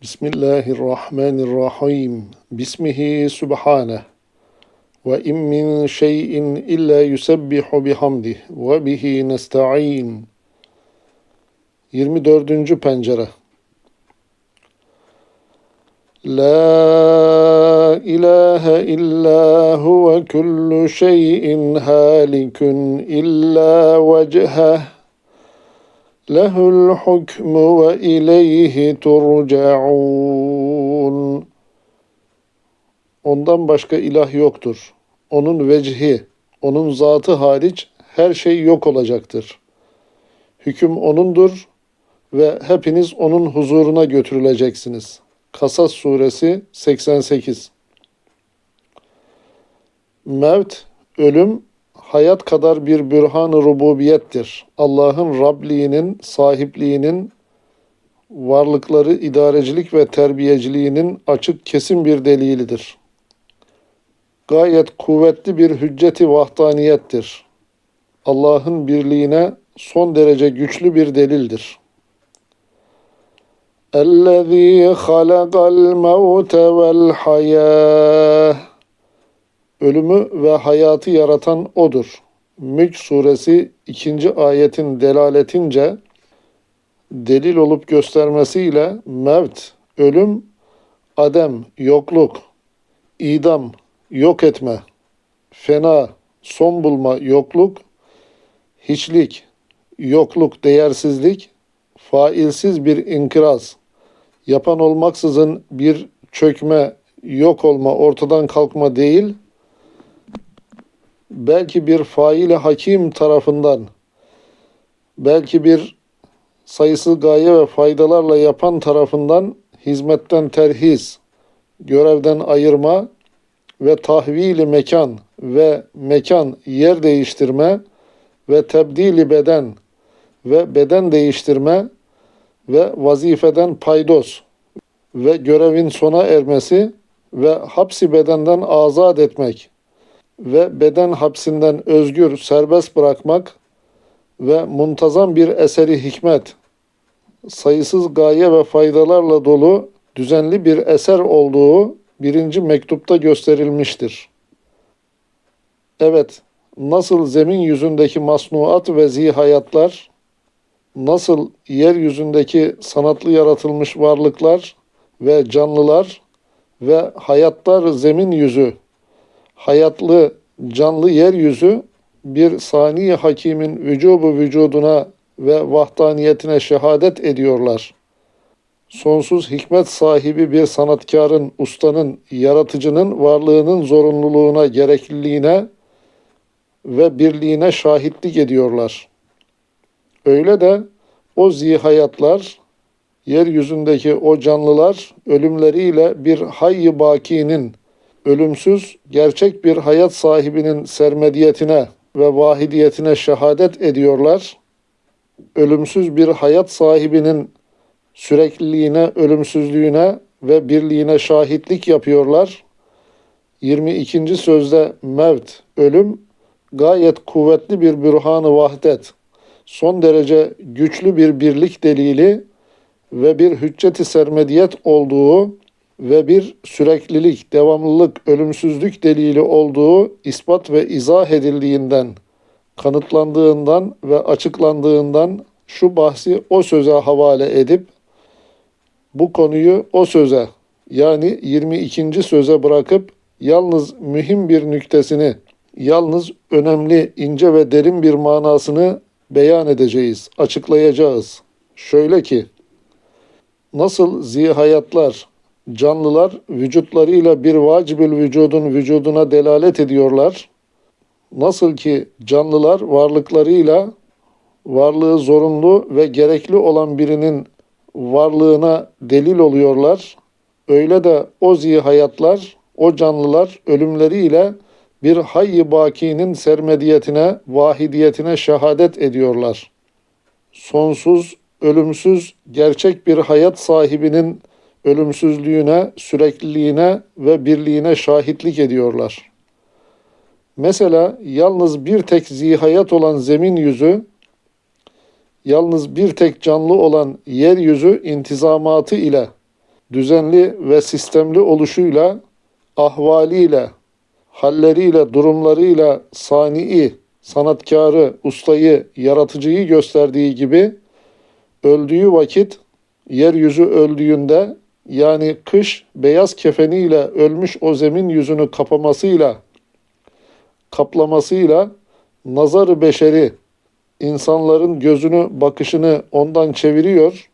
Bismillahirrahmanirrahim. Bismihi subhaneh. Ve in min şeyin illa yusebbihu bihamdih ve bihi nesta'in. 24. pencere. La ilahe illa huve kullu şeyin halikun illa vecheh. Hukmu ve ileyhi turcaun. Ondan başka ilah yoktur. Onun vecihi, onun zatı hariç her şey yok olacaktır. Hüküm O'nundur ve hepiniz O'nun huzuruna götürüleceksiniz. Kasas suresi 88 Mevt, ölüm, hayat kadar bir bürhan-ı rububiyettir. Allah'ın Rabliğinin, sahipliğinin, varlıkları idarecilik ve terbiyeciliğinin açık kesin bir delilidir. Gayet kuvvetli bir hücceti vahdaniyettir. Allah'ın birliğine son derece güçlü bir delildir. اَلَّذ۪ي خَلَقَ الْمَوْتَ وَالْحَيَاةِ Ölümü ve hayatı yaratan O'dur. Mülk suresi 2. ayetin delaletince delil olup göstermesiyle mevt, ölüm, adem, yokluk, idam, yok etme, fena, son bulma, yokluk, hiçlik, yokluk, değersizlik, failsiz bir inkıraz, yapan olmaksızın bir çökme, yok olma, ortadan kalkma değil, belki bir faile hakim tarafından, belki bir sayısız gaye ve faydalarla yapan tarafından hizmetten terhis, görevden ayırma ve tahvili mekan ve mekan yer değiştirme ve tebdili beden ve beden değiştirme ve vazifeden paydos ve görevin sona ermesi ve hapsi bedenden azat etmek ve beden hapsinden özgür serbest bırakmak ve muntazam bir eseri hikmet, sayısız gaye ve faydalarla dolu düzenli bir eser olduğu birinci mektupta gösterilmiştir. Evet, nasıl zemin yüzündeki masnuat ve zihayatlar, nasıl yeryüzündeki sanatlı yaratılmış varlıklar ve canlılar ve hayatlar zemin yüzü, hayatlı canlı yeryüzü bir sani hakimin vücubu vücuduna ve vahdaniyetine şehadet ediyorlar. Sonsuz hikmet sahibi bir sanatkarın, ustanın, yaratıcının varlığının zorunluluğuna, gerekliliğine ve birliğine şahitlik ediyorlar. Öyle de o zihayatlar, yeryüzündeki o canlılar ölümleriyle bir hayy bakinin, ölümsüz, gerçek bir hayat sahibinin sermediyetine ve vahidiyetine şehadet ediyorlar. Ölümsüz bir hayat sahibinin sürekliliğine, ölümsüzlüğüne ve birliğine şahitlik yapıyorlar. 22. sözde mevt, ölüm, gayet kuvvetli bir bürhanı vahdet, son derece güçlü bir birlik delili ve bir hücceti sermediyet olduğu ve bir süreklilik, devamlılık, ölümsüzlük delili olduğu ispat ve izah edildiğinden, kanıtlandığından ve açıklandığından şu bahsi o söze havale edip bu konuyu o söze yani 22. söze bırakıp yalnız mühim bir nüktesini, yalnız önemli, ince ve derin bir manasını beyan edeceğiz, açıklayacağız. Şöyle ki, nasıl zihayatlar, canlılar vücutlarıyla bir vacibül vücudun vücuduna delalet ediyorlar, nasıl ki canlılar varlıklarıyla varlığı zorunlu ve gerekli olan birinin varlığına delil oluyorlar. Öyle de o zihayatlar, o canlılar ölümleriyle bir hayy bakinin sermediyetine, vahidiyetine şehadet ediyorlar. Sonsuz, ölümsüz, gerçek bir hayat sahibinin ölümsüzlüğüne, sürekliliğine ve birliğine şahitlik ediyorlar. Mesela yalnız bir tek zihayat olan zemin yüzü yalnız bir tek canlı olan yeryüzü intizamatı ile düzenli ve sistemli oluşuyla, ahvaliyle, halleriyle, durumlarıyla sani'i, sanatkarı, ustayı, yaratıcıyı gösterdiği gibi öldüğü vakit yeryüzü öldüğünde yani kış beyaz kefeniyle ölmüş o zemin yüzünü kapamasıyla kaplamasıyla nazarı beşeri insanların gözünü bakışını ondan çeviriyor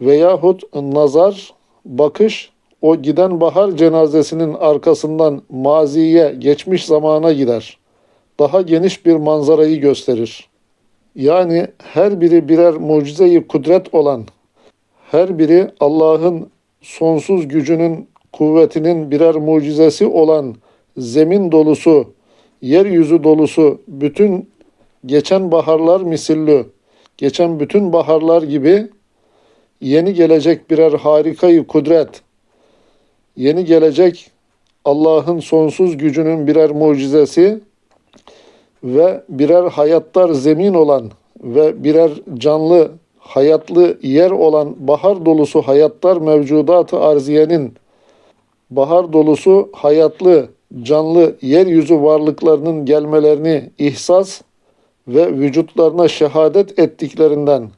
veyahut nazar bakış o giden bahar cenazesinin arkasından maziye geçmiş zamana gider. Daha geniş bir manzarayı gösterir. Yani her biri birer mucizeyi kudret olan, her biri Allah'ın sonsuz gücünün, kuvvetinin birer mucizesi olan zemin dolusu, yeryüzü dolusu bütün geçen baharlar misillü, geçen bütün baharlar gibi yeni gelecek birer harikayı kudret, yeni gelecek Allah'ın sonsuz gücünün birer mucizesi ve birer hayatlar zemin olan ve birer canlı hayatlı yer olan bahar dolusu hayatlar mevcudatı arziyenin bahar dolusu hayatlı canlı yeryüzü varlıklarının gelmelerini ihsas ve vücutlarına şehadet ettiklerinden,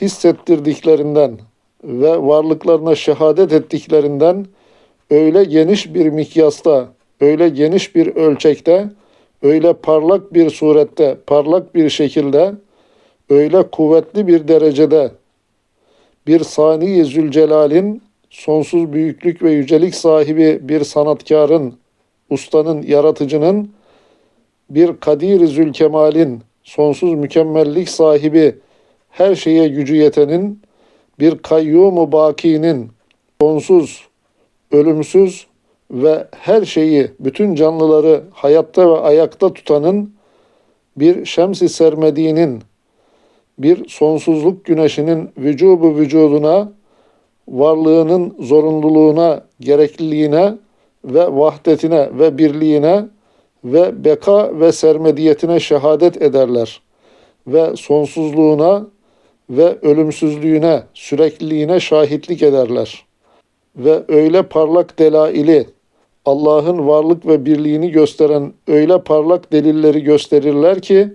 hissettirdiklerinden ve varlıklarına şehadet ettiklerinden öyle geniş bir mikyasta, öyle geniş bir ölçekte, öyle parlak bir surette, parlak bir şekilde, öyle kuvvetli bir derecede bir sani Zülcelal'in sonsuz büyüklük ve yücelik sahibi bir sanatkarın, ustanın, yaratıcının, bir Kadir Zülkemal'in sonsuz mükemmellik sahibi, her şeye gücü yetenin, bir kayyum bakinin, sonsuz, ölümsüz ve her şeyi, bütün canlıları hayatta ve ayakta tutanın, bir şems-i sermediğinin, bir sonsuzluk güneşinin vücubu vücuduna, varlığının zorunluluğuna, gerekliliğine ve vahdetine ve birliğine ve beka ve sermediyetine şehadet ederler ve sonsuzluğuna ve ölümsüzlüğüne, sürekliliğine şahitlik ederler. Ve öyle parlak delaili, Allah'ın varlık ve birliğini gösteren öyle parlak delilleri gösterirler ki,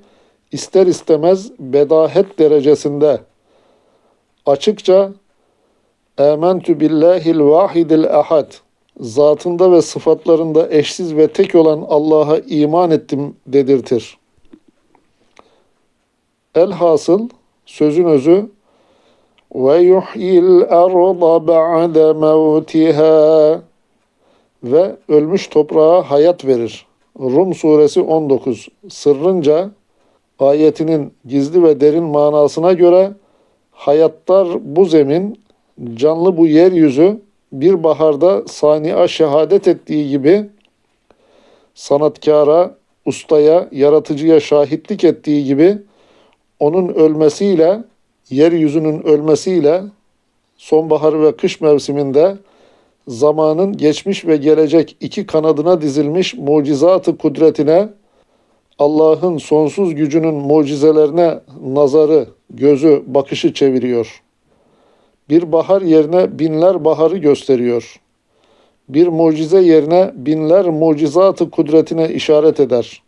ister istemez bedahet derecesinde açıkça Âmentü billahil vahidil ahad zatında ve sıfatlarında eşsiz ve tek olan Allah'a iman ettim dedirtir. Elhasıl sözün özü ve yuhyil arda ba'de mevtiha ve ölmüş toprağa hayat verir. Rum suresi 19 sırrınca ayetinin gizli ve derin manasına göre hayatlar bu zemin, canlı bu yeryüzü bir baharda sani'a şehadet ettiği gibi sanatkara, ustaya, yaratıcıya şahitlik ettiği gibi onun ölmesiyle, yeryüzünün ölmesiyle sonbahar ve kış mevsiminde zamanın geçmiş ve gelecek iki kanadına dizilmiş mucizatı kudretine, Allah'ın sonsuz gücünün mucizelerine nazarı, gözü, bakışı çeviriyor. Bir bahar yerine binler baharı gösteriyor. Bir mucize yerine binler mucizatı kudretine işaret eder.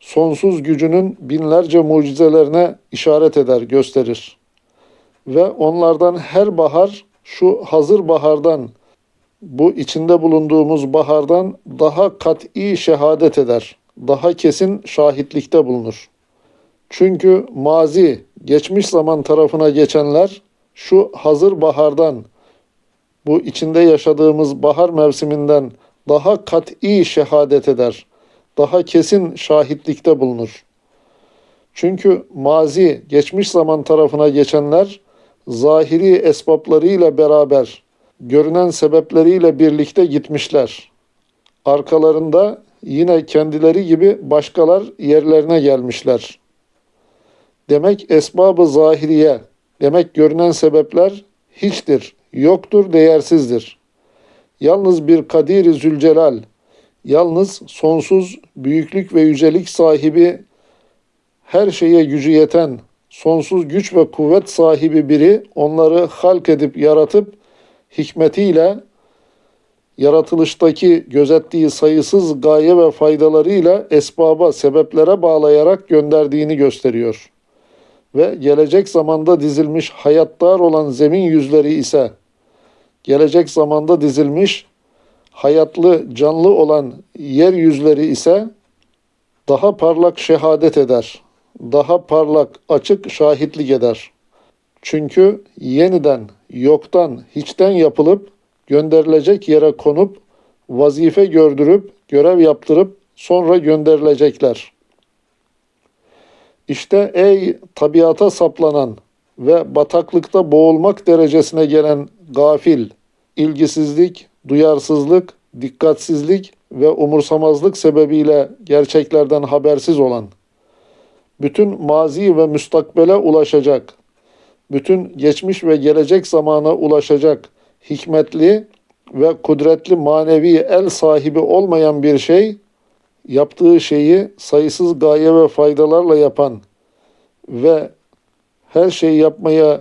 Sonsuz gücünün binlerce mucizelerine işaret eder, gösterir. Ve onlardan her bahar şu hazır bahardan, bu içinde bulunduğumuz bahardan daha kat'i şehadet eder. Daha kesin şahitlikte bulunur. Çünkü mazi, geçmiş zaman tarafına geçenler şu hazır bahardan, bu içinde yaşadığımız bahar mevsiminden daha kat'i şehadet eder. Daha kesin şahitlikte bulunur. Çünkü mazi, geçmiş zaman tarafına geçenler zahiri esbaplarıyla beraber, görünen sebepleriyle birlikte gitmişler. Arkalarında yine kendileri gibi başkalar yerlerine gelmişler. Demek esbabı zahiriye, demek görünen sebepler hiçtir, yoktur, değersizdir. Yalnız bir Kadir-i Zülcelal, yalnız sonsuz büyüklük ve yücelik sahibi, her şeye gücü yeten, sonsuz güç ve kuvvet sahibi biri onları halk edip yaratıp hikmetiyle yaratılıştaki gözettiği sayısız gaye ve faydalarıyla esbaba, sebeplere bağlayarak gönderdiğini gösteriyor. Ve gelecek zamanda dizilmiş hayattar olan zemin yüzleri ise gelecek zamanda dizilmiş hayatlı, canlı olan yer yüzleri ise daha parlak şehadet eder. Daha parlak, açık şahitlik eder. Çünkü yeniden, yoktan, hiçten yapılıp gönderilecek yere konup vazife gördürüp görev yaptırıp sonra gönderilecekler. İşte ey tabiata saplanan ve bataklıkta boğulmak derecesine gelen gafil, ilgisizlik, duyarsızlık, dikkatsizlik ve umursamazlık sebebiyle gerçeklerden habersiz olan, bütün mazi ve müstakbele ulaşacak, bütün geçmiş ve gelecek zamana ulaşacak hikmetli ve kudretli manevi el sahibi olmayan bir şey, yaptığı şeyi sayısız gaye ve faydalarla yapan ve her şeyi yapmaya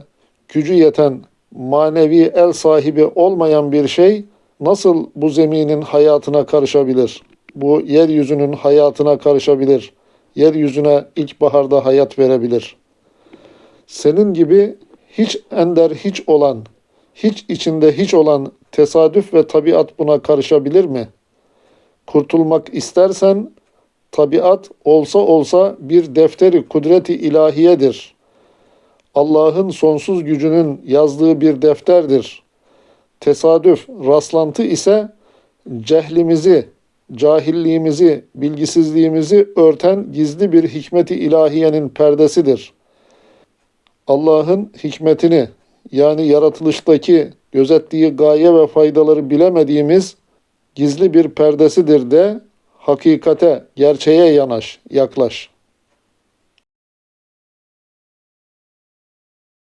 gücü yeten manevi el sahibi olmayan bir şey nasıl bu zeminin hayatına karışabilir? Bu yeryüzünün hayatına karışabilir. Yeryüzüne ilkbaharda hayat verebilir. Senin gibi hiç ender hiç olan, hiç içinde hiç olan tesadüf ve tabiat buna karışabilir mi? Kurtulmak istersen tabiat olsa olsa bir defteri kudreti ilahiyedir. Allah'ın sonsuz gücünün yazdığı bir defterdir. Tesadüf, rastlantı ise cehlimizi, cahilliğimizi, bilgisizliğimizi örten gizli bir hikmeti ilahiyenin perdesidir. Allah'ın hikmetini yani yaratılıştaki gözettiği gaye ve faydaları bilemediğimiz gizli bir perdesidir de hakikate, gerçeğe yanaş, yaklaş.